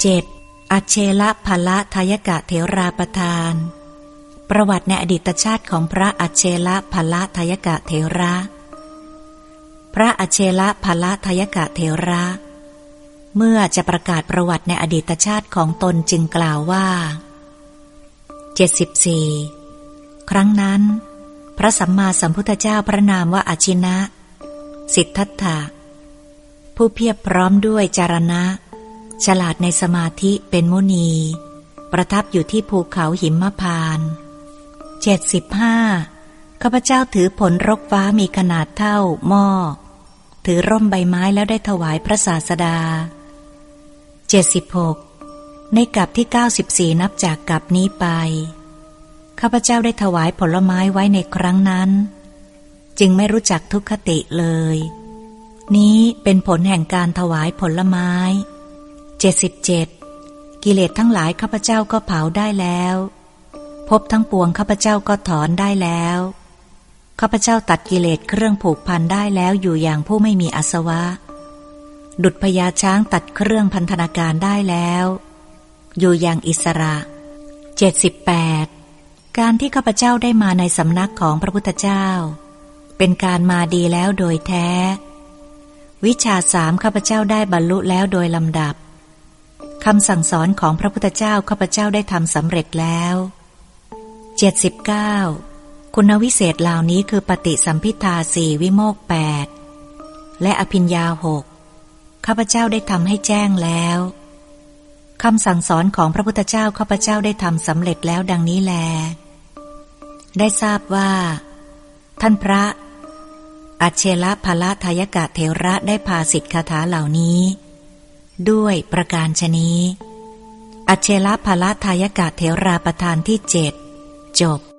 เจ็ดอเชละภละทายกะเถราประทาน ประวัติในอดีตชาติของพระอเชละภละทายกะเถระ พระอเชละภละทายกะเถระ เมื่อจะประกาศประวัติในอดีตชาติของตนจึงกล่าวว่า 74 ครั้งนั้น พระสัมมาสัมพุทธเจ้าพระนามว่าอาชินะ สิทธัตถะผู้เพียบพร้อมด้วยจารณะ ฉลาดในสมาธิเป็นมุนี ประทับอยู่ที่ภูเขาหิมพานเจ็ดสิบห้าข้าพเจ้าถือผลรกฟ้ามีขนาดเท่าหม้อ ถือร่มใบไม้แล้วได้ถวายพระศาสดาเจ็ดสิบหกในกับที่เก้าสิบสี่นับจากกับนี้ไป ข้าพเจ้าได้ถวายผลไม้ไว้ในครั้งนั้น จึงไม่รู้จักทุกขติเลย นี้เป็นผลแห่งการถวายผลไม้ เจ็ดสิบเจ็ดกิเลสทั้งหลายข้าพเจ้าก็เผาได้แล้วพบทั้งปวงข้าพเจ้าก็ถอนได้แล้วข้าพเจ้าตัดกิเลสเครื่องผูกพันได้แล้วอยู่อย่างผู้ไม่มีอาสวะ ดุดพญาช้างตัดเครื่องพันธนาการได้แล้ว อยู่อย่างอิสระเจ็ดสิบแปดการที่ข้าพเจ้าได้มาในสำนักของพระพุทธเจ้า เป็นการมาดีแล้วโดยแท้ วิชาสามข้าพเจ้าได้บรรลุแล้วโดยลำดับ คำสั่งสอนของพระพุทธเจ้าข้าพเจ้าได้ทำสำเร็จแล้ว 79. คุณวิเศษเหล่านี้คือปฏิสัมพิทาสี่วิโมกแปดและอภิญญาหกข้าพเจ้าได้ทำให้แจ้งแล้วคำสั่งสอนของพระพุทธเจ้าข้าพเจ้าได้ทำสำเร็จแล้วดังนี้แล ได้ทราบว่า ท่านพระ อัจเชละภละทายกะเทระได้พาสิทธิคาถาเหล่านี้ ด้วยประการชนี้ อเชละภละทายกะเทราประธานที่เจ็ดจบ